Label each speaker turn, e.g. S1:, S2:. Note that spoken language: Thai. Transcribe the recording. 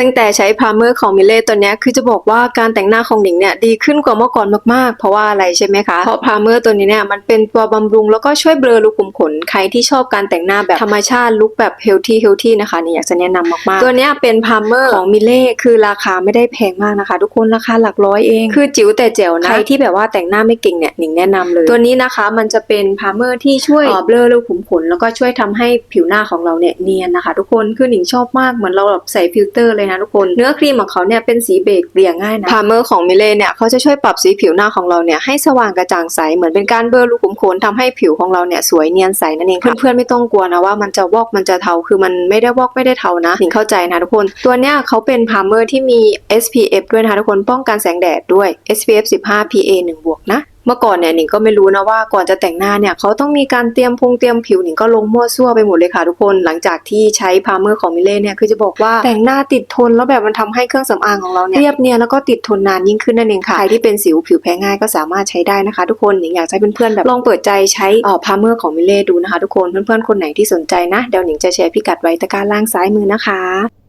S1: ตั้งแต่ใช้พาเมอร์ของมิเล่ตัวนี้คือจะบอกว่าการแต่งหน้าของหนิงเนี่ยดีขึ้นกว่าเมื่อก่อนมากๆ เพราะว่าอะไรใช่ไหมคะ เพราะพาเมอร์ตัวนี้เนี่ยมันเป็นตัวบำรุงแล้วก็ช่วยเบลอรูขุมขน ใครที่ชอบการแต่งหน้าแบบธรรมชาติลุคแบบเฮลที่เฮลที่นะคะนี่อยากจะแนะนำมากๆ ตัวนี้เป็นพาเมอร์ของมิเล่คือราคาไม่ได้แพงมากนะคะ ทุกคนราคาหลักร้อยเอง คือจิ๋วแต่แจ๋วนะใครที่แบบว่าแต่งหน้าไม่เก่งเนี่ยหนิงแนะนำเลย ตัวนี้นะคะมันจะเป็นพาเมอร์ที่ช่วยเบลอรูขุมขน แล้วก็ช่วยทำให้ผิวหน้าของเราเนี่ยเนียนนะคะ ทุกคนคือหนิงชอบมากเหมือนเราแบบใส่ฟิลเตอร์เลยนะทุกคน เนื้อครีมของเขาเนี่ยเป็นสีเบจเรียงง่ายนะพาร์เมอร์ของมิเล่เนี่ยเขาจะช่วยปรับสีผิวหน้าของเราเนี่ยให้สว่างกระจ่างใสเหมือนเป็นการเบลอรูขุมขนทำให้ผิวของเราเนี่ยสวยเนียนใสนั่นเองค่ะเพื่อนๆไม่ต้องกลัวนะว่ามันจะวอกมันจะเทาคือมันไม่ได้วอกไม่ได้เทานะหนิงเข้าใจนะทุกคน ตัวเนี้ยเขาเป็นพาร์เมอร์ที่มี SPF ด้วยนะคะทุกคนป้องกันแสงแดดด้วย SPF 15 PA 1บวกนะเมื่อก่อนเนี่ยหนิงก็ไม่รู้นะว่าก่อนจะแต่งหน้าเนี่ยเขาต้องมีการเตรียมพุงเตรียมผิวหนิงก็ลงมั่วซั่วไปหมดเลยค่ะทุกคน หลังจากที่ใช้พาเมอร์ของมิเล่เนี่ยคือจะบอกว่าแต่งหน้าติดทนแล้วแบบมันทำให้เครื่องสำอางของเราเนี่ยเรียบเนียนแล้วก็ติดทนนานยิ่งขึ้นนั่นเองค่ะใครที่เป็นสิวผิวแพ้ง่ายก็สามารถใช้ได้นะคะ ทุกคนหนิงอยากให้เพื่อนๆแบบลองเปิดใจใช้ออพาเมอร์ของมิเล่ดูนะคะ ทุกคนเพื่อนๆคนไหนที่สนใจนะเดี๋ยวหนิงจะแชร์พิกัดไว้ตะกร้าล่างซ้ายมือนะคะ